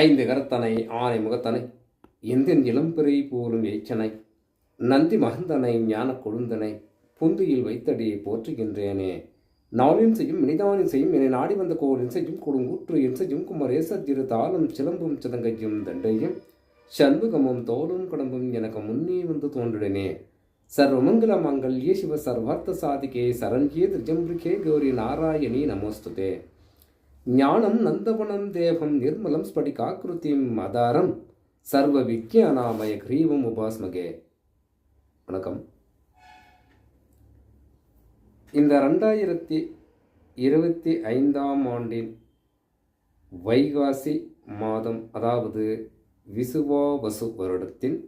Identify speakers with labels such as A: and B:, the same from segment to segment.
A: ஐந்து கரத்தனை ஆனை முகத்தனை எந்தின் இளம்பிறை போலும் எய்ச்சனை நந்தி மகந்தனை ஞான கொழுந்தனை புந்தியில் வைத்தடியை போற்றுகின்றேனே. நாளின் செய்யும் மனிதானின் செய்யும் என்னை நாடி வந்த கோளின் செய்யும் கொடுங்கூற்று என் செய்யும் குமரேச திரு தாளும் சிலம்பும் சிதங்கையும் தண்டையும் சண்முகமும் தோளும் கடம்பும் எனக்கு முன்னே வந்து தோன்றினே சர்வமங்கல மங்கல்யே சிவ சர்வார்த்த சாதிகே சரண்யே திரிஜம்பிரிகே கௌரி நாராயணி நமோஸ்துதே. ஞானம் நந்தவனம் தேவம் நிர்மலம் ஸ்படிகாக்கிருத்திம் அதாரம். சர்வ விக்யானாமய கிரீவம் உபாஸ்மகே. வணக்கம். இந்த ரெண்டாயிரத்தி இருபத்தி ஐந்தாம் ஆண்டின் வைகாசி மாதம் அதாவது விசுவாவசு வருடத்தின்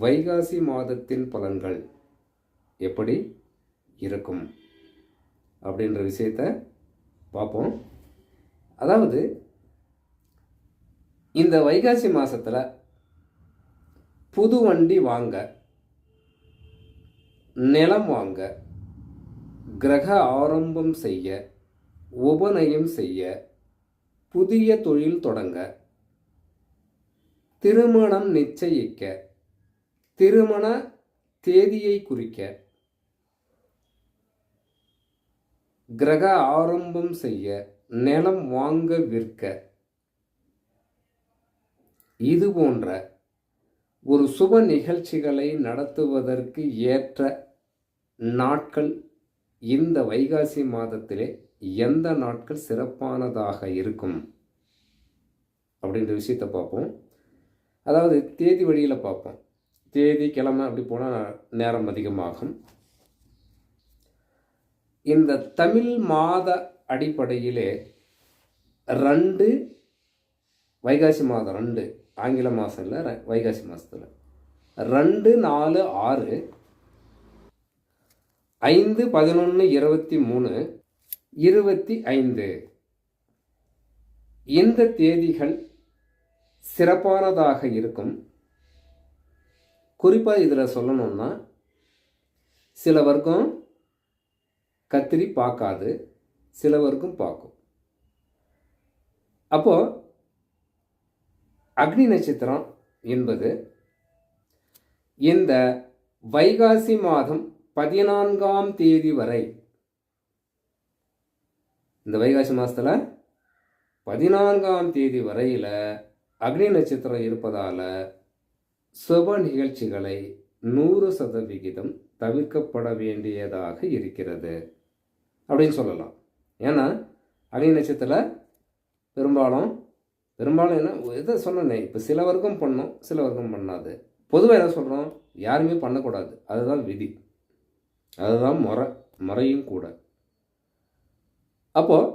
A: வைகாசி மாதத்தின் பலன்கள் எப்படி இருக்கும்? அப்படின்ற விஷயத்த பார்ப்போம். அதாவது இந்த வைகாசி மாதத்தில் புது வண்டி வாங்க நிலம் வாங்க கிரக ஆரம்பம் செய்ய உபநயம் செய்ய புதிய தொழில் தொடங்க திருமணம் நிச்சயிக்க திருமண தேதியை குறிக்க கிரக ஆரம்பம் செய்ய நிலம் வாங்க விற்க. இது போன்ற ஒரு சுப நிகழ்ச்சிகளை நடத்துவதற்கு ஏற்ற நாட்கள் இந்த வைகாசி மாதத்திலே எந்த நாட்கள் சிறப்பானதாக இருக்கும்? அப்படின்ற விஷயத்தை பார்ப்போம். அதாவது தேதி வழியில் பார்ப்போம். தேதி கிழமை அப்படி போனால் நேரம் அதிகமாகும். இந்த தமிழ் மாத அடிப்படையிலே ரெண்டு வைகாசி மாதம் ரெண்டு. ஆங்கில மாதம் இல்லை ர- வைகாசி மாதத்தில் ரெண்டு நாலு ஆறு. ஐந்து பதினொன்று இருபத்தி மூணு. இருபத்தி ஐந்து. இந்த தேதிகள் சிறப்பானதாக இருக்கும். குறிப்பாக இதில் சொல்லணும்னா சில வர்க்கம் கத்திரி பார்க்காது. சிலவருக்கும் பார்க்கும். அப்போது அக்னி நட்சத்திரம் என்பது இந்த வைகாசி மாதம் பதினான்காம் தேதி வரை இந்த வைகாசி மாதத்தில் பதினான்காம் தேதி வரையில் அக்னி நட்சத்திரம் இருப்பதால் சுப நிகழ்ச்சிகளை நூறு சதவிகிதம் தவிர்க்கப்பட வேண்டியதாக இருக்கிறது. அப்படின்னு சொல்லலாம். ஏன்னா அக்னி நட்சத்திரத்தில் பெரும்பாலும் பெரும்பாலும் என்ன எதை சொன்னேனே இப்போ சில வர்க்கம் பண்ணும் சில வர்க்கம் பண்ணாது. பொதுவாக என்ன சொல்கிறோம் யாருமே பண்ணக்கூடாது. அதுதான் விதி. அதுதான் முறை முறையும் கூட. அப்போது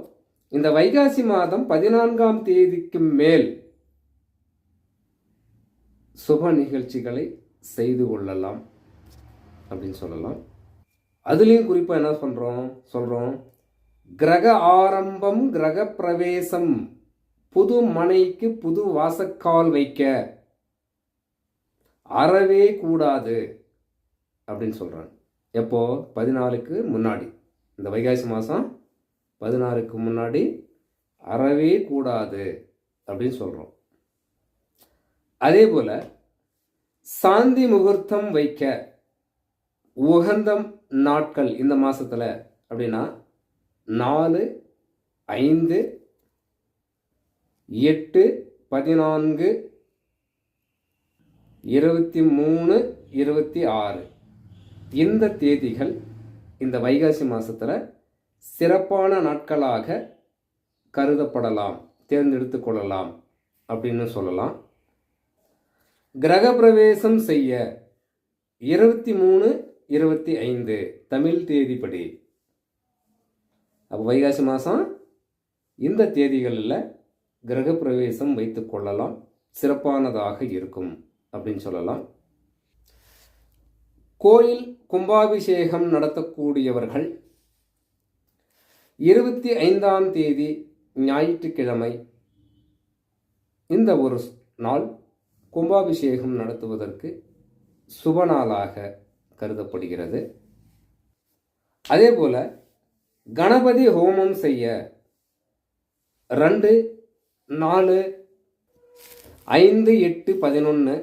A: இந்த வைகாசி மாதம் பதினான்காம் தேதிக்கு மேல் சுப நிகழ்ச்சிகளை செய்து கொள்ளலாம் அப்படின்னு சொல்லலாம். அதுலேயும் குறிப்பாக என்ன பண்ணுறோம் சொல்கிறோம் கிரக ஆரம்பம் கிரக பிரவேசம் புது மனைக்கு புது வாசக்கால் வைக்க. அறவே கூடாது அப்படின்னு சொல்கிறாங்க எப்போ? பதினாலுக்கு முன்னாடி. இந்த வைகாசி மாதம் பதினாறுக்கு முன்னாடி அறவே கூடாது அப்படின்னு சொல்கிறோம் அதே போல் சாந்தி முகூர்த்தம் வைக்க உகந்தம் நாட்கள் இந்த மாதத்தில் அப்படின்னா நாலு ஐந்து எட்டு பதினான்கு இருபத்தி மூணு இருபத்தி ஆறு. இந்த தேதிகள் இந்த வைகாசி மாதத்தில் சிறப்பான நாட்களாக கருதப்படலாம் தேர்ந்தெடுத்து கொள்ளலாம் அப்படின்னு சொல்லலாம். கிரக பிரவேசம் செய்ய இருபத்தி மூணு இருபத்தி ஐந்து தமிழ் தேதிப்படி அப்போ வைகாசி மாதம் இந்த தேதிகளில் கிரக பிரவேசம் வைத்து கொள்ளலாம். சிறப்பானதாக இருக்கும் அப்படின்னு சொல்லலாம். கோயில் கும்பாபிஷேகம் நடத்தக்கூடியவர்கள் இருபத்தி ஐந்தாம் தேதி ஞாயிற்றுக்கிழமை இந்த ஒரு நாள் கும்பாபிஷேகம் நடத்துவதற்கு சுப நாளாக கருதப்படுகிறது. அதே போல கணபதி ஹோமம் செய்ய ரெண்டு நாலு ஐந்து எட்டு பதினொன்று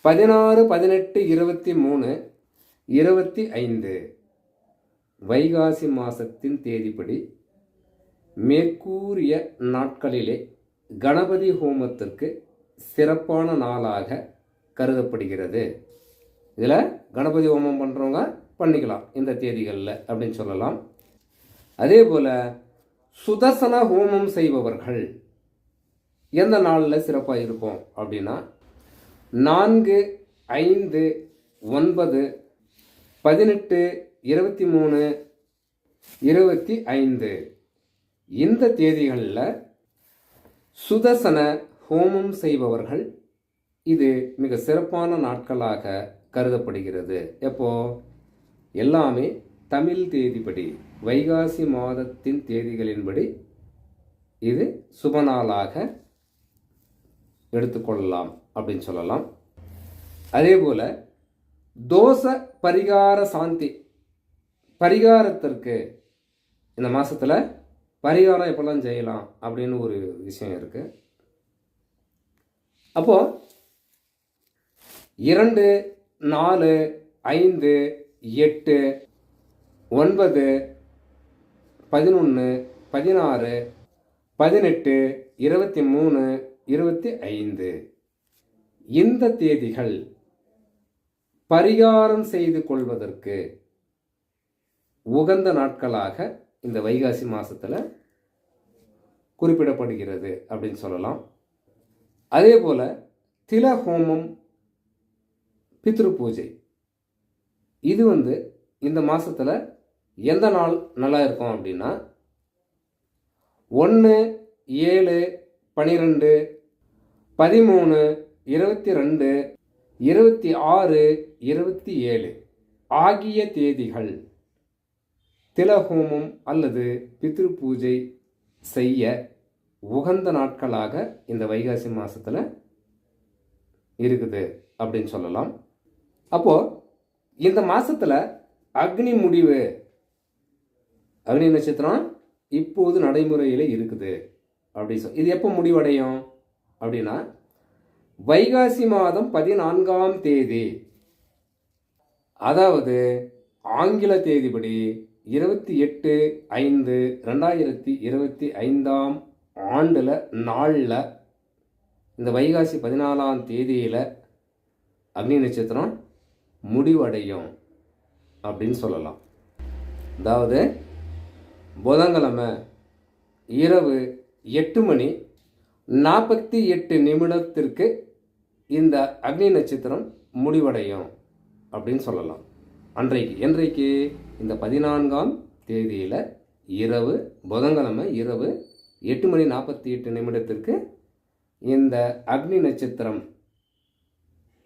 A: பதினாறு பதினெட்டு இருபத்தி மூணு இருபத்தி ஐந்து. வைகாசி மாதத்தின் தேதிப்படி மேற்கூறிய நாட்களிலே கணபதி ஹோமத்திற்கு சிறப்பான நாளாக கருதப்படுகிறது. இதில் கணபதி ஹோமம் பண்ணுறவங்க பண்ணிக்கலாம் இந்த தேதிகளில் அப்படின்னு சொல்லலாம். அதே போல் சுதர்சன ஹோமம் செய்பவர்கள் எந்த நாளில் சிறப்பாக இருக்கும் அப்படின்னா நான்கு ஐந்து ஒன்பது பதினெட்டு இருபத்தி மூணு இருபத்தி ஐந்து. இந்த தேதிகளில் சுதர்சன ஹோமம் செய்பவர்கள் இது மிக சிறப்பான நாட்களாக கருதப்படுகிறது. எப்போ? எல்லாமே தமிழ் தேதிப்படி. வைகாசி மாதத்தின் தேதிகளின்படி இது சுபநாளாக எடுத்துக்கொள்ளலாம் அப்படின்னு சொல்லலாம். அதே போல் தோச பரிகார சாந்தி பரிகாரத்திற்கு இந்த மாதத்தில் பரிகாரம் எப்பெல்லாம் செய்யலாம் அப்படின்னு ஒரு விஷயம் இருக்குது அப்போது இரண்டு நாலு ஐந்து எட்டு ஒன்பது பதினொன்று பதினாறு பதினெட்டு இருபத்தி மூணு இருபத்தி ஐந்து இந்த தேதிகள் பரிகாரம் செய்து கொள்வதற்கு உகந்த நாட்களாக இந்த வைகாசி மாதத்தில் குறிப்பிடப்படுகிறது அப்படின்னு சொல்லலாம். அதே போல் தில ஹோமம் பித்ரு பூஜை. இது வந்து இந்த மாதத்தில் எந்த நாள் நல்லா இருக்கும் அப்படின்னா? ஒன்று ஏழு பனிரெண்டு பதிமூணு இருபத்தி ரெண்டு இருபத்தி ஆறு இருபத்தி ஏழு ஆகிய தேதிகள். திலஹோமம் அல்லது பித்ரு பூஜை செய்ய உகந்த நாட்களாக இந்த வைகாசி மாதத்தில் இருக்குது அப்படின்னு சொல்லலாம். அப்போது இந்த மாதத்தில் அக்னி முடிவு அக்னி நட்சத்திரம் இப்போது நடைமுறையில் இருக்குது. அப்படி சொல் இது எப்போ முடிவடையும்? அப்படின்னா வைகாசி மாதம் பதினான்காம் தேதி. அதாவது ஆங்கில தேதிப்படி இருபத்தி எட்டு ஐந்து ரெண்டாயிரத்தி இருபத்தி ஐந்தாம் ஆண்டில் நாளில் இந்த வைகாசி பதினாலாம் தேதியில் அக்னி நட்சத்திரம் முடிவடையும். அப்படின்னு சொல்லலாம். அதாவது புதன்கிழமை இரவு எட்டு மணி நாற்பத்தி எட்டு நிமிடத்திற்கு இந்த அக்னி நட்சத்திரம் முடிவடையும் அப்படின்னு சொல்லலாம். அன்றைக்கு என்றைக்கு இந்த பதினான்காம் தேதியில் இரவு புதன்கிழமை இரவு எட்டு மணி நாற்பத்தி எட்டு நிமிடத்திற்கு இந்த அக்னி நட்சத்திரம்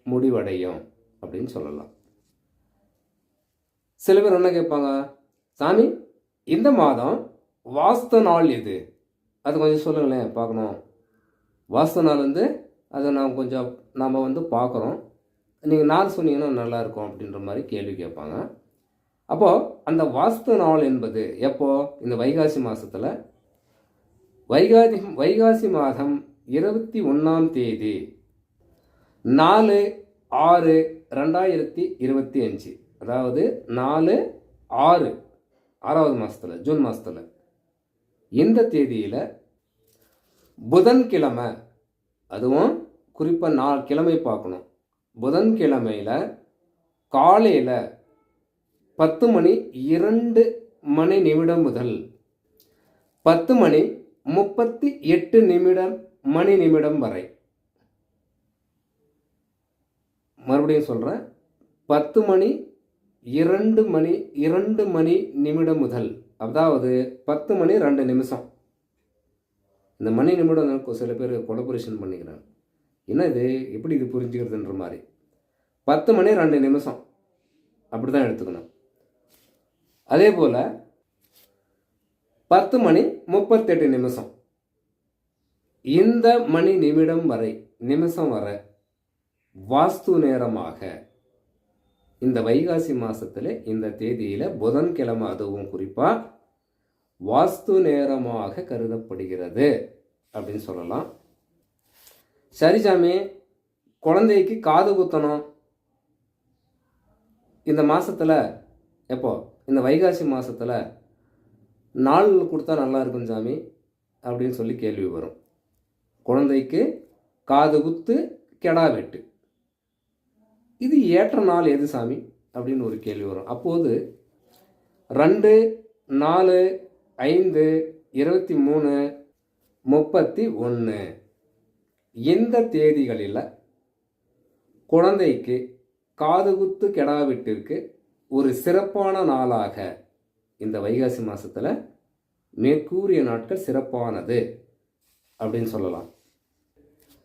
A: முடிவடையும் அப்படின்னு சொல்லலாம். சில பேர் என்ன கேட்பாங்க சாமி இந்த மாதம் வாஸ்து நாள் எது? அது கொஞ்சம் சொல்லுங்களேன் பார்க்கணும். வாஸ்து நாள் வந்து அதை நாம் கொஞ்சம் நாம் வந்து பார்க்குறோம். நீங்கள் நாள் சொன்னீங்கன்னா நல்லாயிருக்கும் அப்படின்ற மாதிரி கேள்வி கேட்பாங்க. அப்போது அந்த வாஸ்து நாள் என்பது எப்போது இந்த வைகாசி மாதத்தில் வைகாசி வைகாசி மாதம் இருபத்தி ஒன்றாம் தேதி. நாலு ஆறு ரெண்டாயிரத்தி இருபத்தி அஞ்சு. அதாவது நாலு ஆறு. ஆறாவது மாதத்தில் ஜூன் மாதத்தில் இந்த தேதியில் புதன்கிழமை அதுவும் குறிப்பாக நாலு கிழமை பார்க்கணும். புதன்கிழமையில் காலையில் பத்து மணி இரண்டு மணி நிமிடம் முதல் பத்து மணி முப்பத்தி எட்டு நிமிடம் மணி நிமிடம் வரை. மறுபடியும் சொல்கிறேன் பத்து மணி இரண்டு மணி இரண்டு மணி நிமிடம் முதல் அதாவது பத்து மணி ரெண்டு நிமிஷம். இந்த மணி நிமிடம் சில பேர் கொலபரேஷன் பண்ணிக்கிறாங்க. என்ன இது எப்படி இது புரிஞ்சுக்கிறதுன்ற மாதிரி. பத்து மணி ரெண்டு நிமிஷம். அப்படி தான் எடுத்துக்கணும். அதே போல் பத்து மணி முப்பத்தெட்டு நிமிஷம். இந்த மணி நிமிடம் வரை நிமிஷம் வரை வாஸ்து நேரமாக இந்த வைகாசி மாதத்தில் இந்த தேதியில் புதன்கிழமை அதுவும் குறிப்பாக வாஸ்து நேரமாக கருதப்படுகிறது அப்படின்னு சொல்லலாம். சரி சாமி குழந்தைக்கு காது குத்தணும். இந்த மாசத்துல எப்போ? இந்த வைகாசி மாசத்துல நாள் கொடுத்தா நல்லா இருக்கும் சாமி அப்படின்னு சொல்லி கேள்வி வரும். குழந்தைக்கு காது குத்து கெடா வெட்டு. இது ஏற்ற நாள் எது சாமி? அப்படின்னு ஒரு கேள்வி வரும். அப்போது ரெண்டு நாலு ஐந்து இருபத்தி மூணு முப்பத்தி ஒன்று இந்த தேதிகளில் குழந்தைக்கு காதுகுத்து கெடாவிட்டிற்கு ஒரு சிறப்பான நாளாக இந்த வைகாசி மாதத்தில் மேற்கூறிய நாட்கள் சிறப்பானது அப்படின்னு சொல்லலாம்.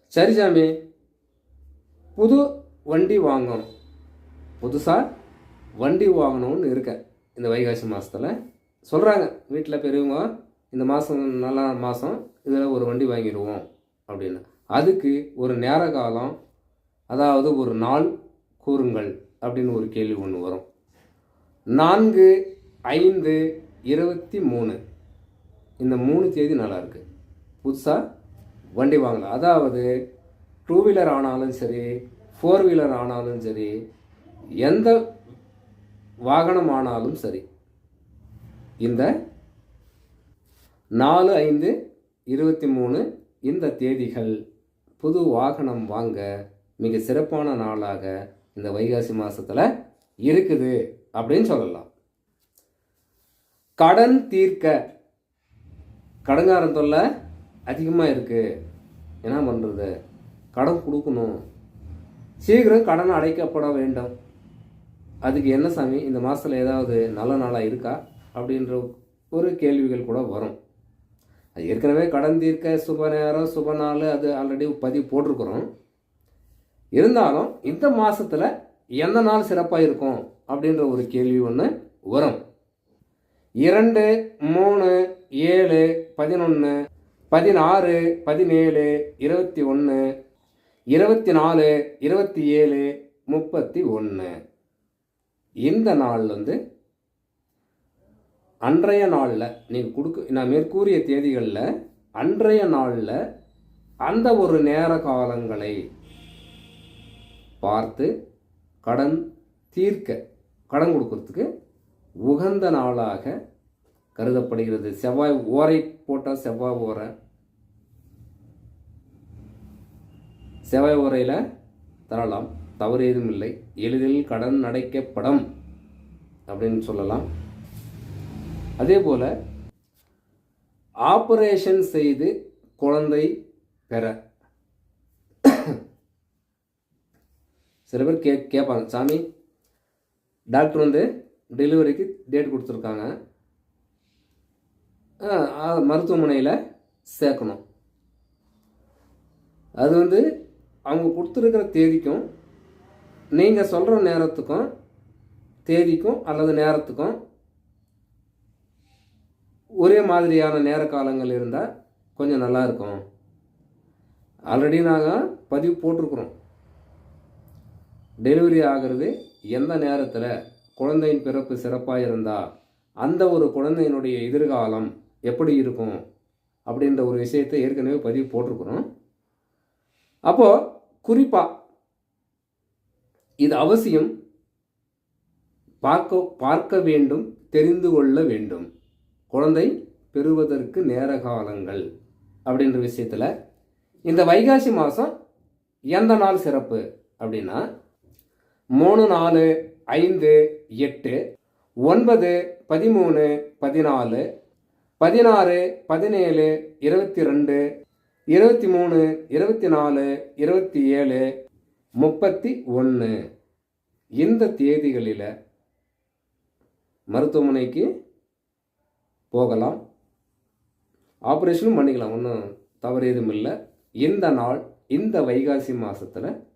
A: சரி சாமி புது வண்டி வாங்கணும். புதுசாக வண்டி வாங்கணும்னு இருக்கேன் இந்த வைகாசி மாதத்தில் சொல்கிறாங்க வீட்டில் பெரியவங்க இந்த மாதம் நல்ல மாதம் இதில் ஒரு வண்டி வாங்கிடுவோம் அப்படின்னு. அதுக்கு ஒரு நேர காலம் அதாவது ஒரு நாள் கூறுங்கள் அப்படின்னு ஒரு கேள்வி ஒன்று வரும். நான்கு ஐந்து இருபத்தி மூணு. இந்த மூணு தேதி நல்லாயிருக்கு புதுசாக வண்டி வாங்கலாம். அதாவது டூ வீலர் ஆனாலும் சரி ஃபோர் வீலர் ஆனாலும் சரி எந்த வாகனம் ஆனாலும் சரி இந்த நாலு ஐந்து இருபத்தி மூணு இந்த தேதிகள் புது வாகனம் வாங்க மிக சிறப்பான நாளாக இந்த வைகாசி மாதத்தில் இருக்குது அப்படின்னு சொல்லலாம். கடன் தீர்க்க கடங்காரன் தொல்லை அதிகமாக இருக்குது என்ன பண்ணுறது கடன் கொடுக்கணும். சீக்கிரம் கடன் அடைக்கப்பட வேண்டும். அதுக்கு என்ன சாமி இந்த மாதத்தில் ஏதாவது நல்ல நாளாக இருக்கா? அப்படின்ற ஒரு கேள்விகள் கூட வரும். அது ஏற்கனவே கடன் தீர்க்க சுப நேரம் சுப நாள் அது ஆல்ரெடி பதிவு போட்டிருக்கிறோம். இருந்தாலும் இந்த மாதத்தில் எந்த நாள் சிறப்பாக இருக்கும் அப்படின்ற ஒரு கேள்வி ஒன்று வரும். இரண்டு மூணு ஏழு பதினொன்று பதினாறு பதினேழு இருபத்தி ஒன்று இருபத்தி நாலு இருபத்தி ஏழு முப்பத்தி ஒன்று இந்த நாள் வந்து அன்றைய நாளில் நீங்கள் கொடுக்க நான் மேற்கூறிய தேதிகளில் அன்றைய நாளில் அந்த ஒரு நேர காலங்களை பார்த்து கடன் தீர்க்க கடன் கொடுக்கறதுக்கு உகந்த நாளாக கருதப்படுகிறது. செவ்வாய் ஓரை போட்டால் செவ்வாய் ஓரை. செவ்வாய் உரையில் தரலாம். தவறு ஏதும் இல்லை. எளிதில் கடன் அடைக்கப்படும் அப்படின்னு சொல்லலாம். அதே போல் ஆப்ரேஷன் செய்து குழந்தை பெற. சில பேர் கே கேட்பாங்க சாமி டாக்டர் வந்து டெலிவரிக்கு டேட் கொடுத்துருக்காங்க. மருத்துவமனையில் சேர்க்கணும். அது வந்து அவங்க கொடுத்துருக்கிற தேதிக்கும் நீங்கள் சொல்கிற நேரத்துக்கும் தேதிக்கும் அல்லது நேரத்துக்கும் ஒரே மாதிரியான நேர காலங்கள் இருந்தால் கொஞ்சம் நல்லா இருக்கும். ஆல்ரெடி நாங்கள் பதிவு போட்டிருக்கிறோம். டெலிவரி ஆகிறது எந்த நேரத்தில்? குழந்தையின் பிறப்பு சிறப்பாக இருந்தால் அந்த ஒரு குழந்தையினுடைய எதிர்காலம் எப்படி இருக்கும்? அப்படின்ற ஒரு விஷயத்தை ஏற்கனவே பதிவு போட்டிருக்கிறோம். அப்போது குறிப்பாக இது அவசியம். பார்க்க பார்க்க வேண்டும் தெரிந்து கொள்ள வேண்டும். குழந்தை பெறுவதற்கு நேர காலங்கள் அப்படின்ற விஷயத்தில் இந்த வைகாசி மாதம் எந்த நாள் சிறப்பு அப்படின்னா மூணு நாலு ஐந்து எட்டு ஒன்பது பதிமூணு பதினாலு பதினாறு பதினேழு இருபத்தி ரெண்டு இருபத்தி மூணு இருபத்தி நாலு இருபத்தி ஏழு முப்பத்தி ஒன்று. இந்த தேதிகளில் மருத்துவமனைக்கு போகலாம். ஆப்ரேஷனும் பண்ணிக்கலாம். ஒன்றும் தவறு எதுவும் இல்லை. இந்த நாள் இந்த வைகாசி மாதத்தில்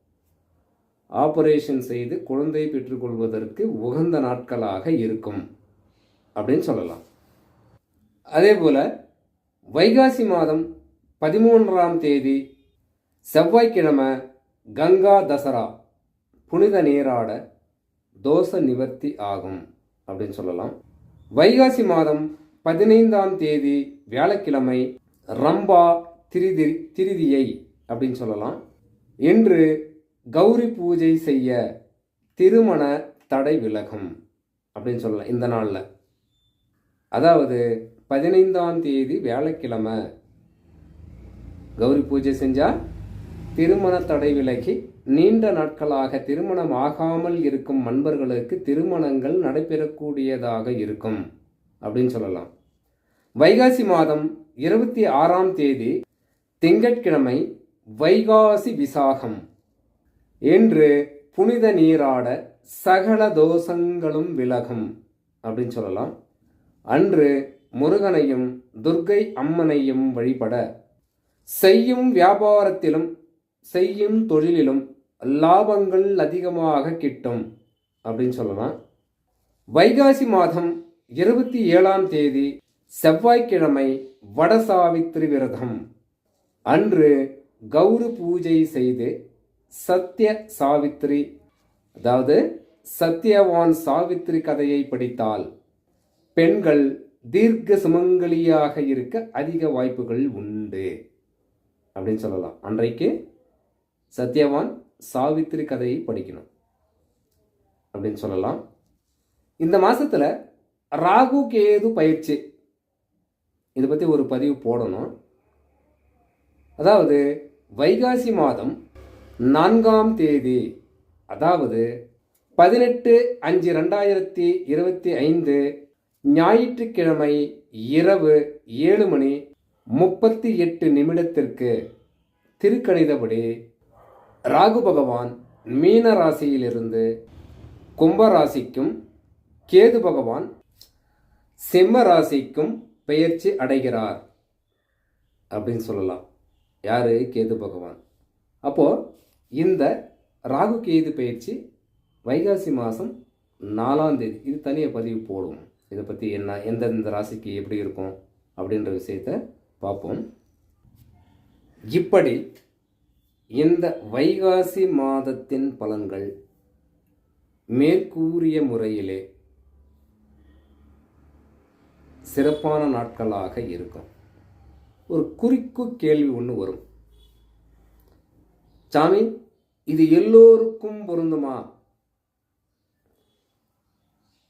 A: ஆப்ரேஷன் செய்து குழந்தை பெற்றுக்கொள்வதற்கு உகந்த நாட்களாக இருக்கும் அப்படின்னு சொல்லலாம். அதே போல் வைகாசி மாதம் பதிமூன்றாம் தேதி செவ்வாய்க்கிழமை கங்கா தசரா புனித நீராட தோஷ நிவர்த்தி ஆகும் அப்படின்னு சொல்லலாம். வைகாசி மாதம் பதினைந்தாம் தேதி வியாழக்கிழமை ரம்பா திரிதி திருதியை அப்படின்னு சொல்லலாம். இன்று கௌரி பூஜை செய்ய திருமண தடை விலகும் அப்படின்னு சொல்லலாம் இந்த நாளில். அதாவது பதினைந்தாம் தேதி வியாழக்கிழமை கௌரி பூஜை செஞ்சால் திருமண தடை விலகி நீண்ட நாட்களாக திருமணம் ஆகாமல் இருக்கும் நண்பர்களுக்கு திருமணங்கள் நடைபெறக்கூடியதாக இருக்கும் அப்படின்னு சொல்லலாம். வைகாசி மாதம் இருபத்தி ஆறாம் தேதி திங்கட்கிழமை வைகாசி விசாகம். என்று புனித நீராட சகல தோஷங்களும் விலகும் அப்படின்னு சொல்லலாம். அன்று முருகனையும் துர்க்கை அம்மனையும் வழிபட செய்யும் வியாபாரத்திலும் செய்யும் தொழிலிலும் லாபங்கள் அதிகமாக கிட்டும் அப்படின்னு சொல்லலாம். வைகாசி மாதம் இருபத்தி ஏழாம் தேதி செவ்வாய்க்கிழமை வடசாவித்திரி விரதம். அன்று கௌரி பூஜை செய்து சத்ய சாவித்திரி அதாவது சத்யவான் சாவித்திரி கதையை படித்தால் பெண்கள் தீர்க்க சுமங்கலியாக இருக்க அதிக வாய்ப்புகள் உண்டு. அப்படின்னு சொல்லலாம். அன்றைக்கு சத்யவான் சாவித்திரி கதையை படிக்கணும் அப்படின்னு சொல்லலாம். இந்த மாதத்தில் ராகு கேது பயிற்சி. இதை பற்றி ஒரு பதிவு போடணும். அதாவது வைகாசி மாதம் நான்காம் தேதி அதாவது பதினெட்டு அஞ்சு ரெண்டாயிரத்தி இருபத்தி ஐந்து ஞாயிற்றுக்கிழமை இரவு ஏழு மணி முப்பத்தி எட்டு நிமிடத்திற்கு திருக்கணிதபடி ராகு பகவான் மீன ராசியிலிருந்து கும்பராசிக்கும் கேது பகவான் சிம்ம ராசிக்கும் பெயர்ச்சி அடைகிறார் அப்படின்னு சொல்லலாம். யார்? கேது பகவான். அப்போது இந்த ராகு கேது பயிற்சி வைகாசி மாதம் நாலாம் தேதி. இது தனியாக பதிவு போடுவோம் இதை பற்றி என்ன எந்தெந்த ராசிக்கு எப்படி இருக்கும் அப்படின்ற விஷயத்தை பார்ப்போம். இப்படி இந்த வைகாசி மாதத்தின் பலன்கள் மேற்கூறிய முறையிலே சிறப்பான நாட்களாக இருக்கும். ஒரு குறிக்கு கேள்வி ஒன்று வரும். சாமி இது எல்லோருக்கும் பொருந்துமா?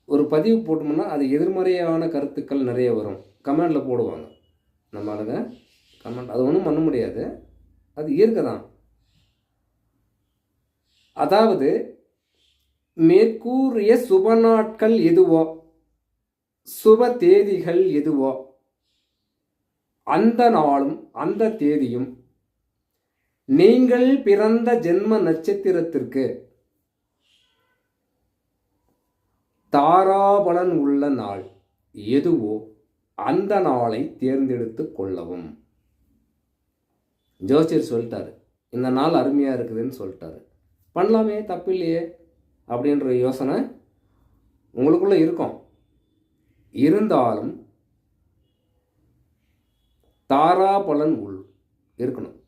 A: ஒரு பதிவு போட்டோம்னா அது எதிர்மறையான கருத்துக்கள் நிறைய வரும். கமெண்டில் போடுவாங்க. நம்ம ஆளுங்க கமெண்ட் அது ஒன்றும் பண்ண முடியாது. அது இயற்கை தான். அதாவது மேற்கூறிய சுப நாட்கள் எதுவோ சுப தேதிகள் எதுவோ அந்த நாளும் அந்த தேதியும் நீங்கள் பிறந்த ஜென்ம நட்சத்திரத்திற்கு தாராபலன் உள்ள நாள் எதுவோ அந்த நாளை தேர்ந்தெடுத்து கொள்ளவும். ஜோசியர் சொல்லிட்டாரு இந்த நாள் அருமையாக இருக்குதுன்னு சொல்லிட்டாரு. பண்ணலாமே தப்பில்லையே அப்படின்ற யோசனை உங்களுக்குள்ள இருக்கும். இருந்தாலும் தாராபலன் உள் இருக்கணும்.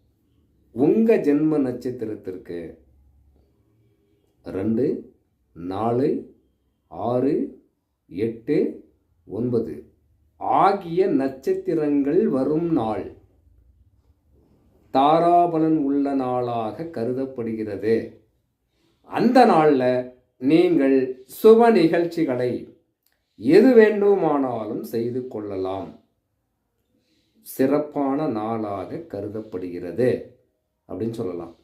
A: உங்கள் ஜென்ம நட்சத்திரத்திற்கு ரெண்டு நாலு ஆறு எட்டு ஒன்பது. ஆகிய நட்சத்திரங்கள் வரும் நாள். தாராபலன் உள்ள நாளாக கருதப்படுகிறது. அந்த நாளில் நீங்கள் சுப நிகழ்ச்சிகளை எது வேண்டுமானாலும் செய்து கொள்ளலாம். சிறப்பான நாளாக கருதப்படுகிறது. அப்படின்னு சொல்லலாம்.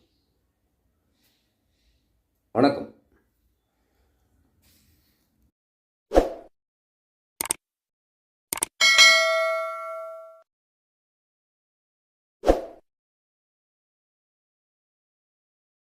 A: வணக்கம்.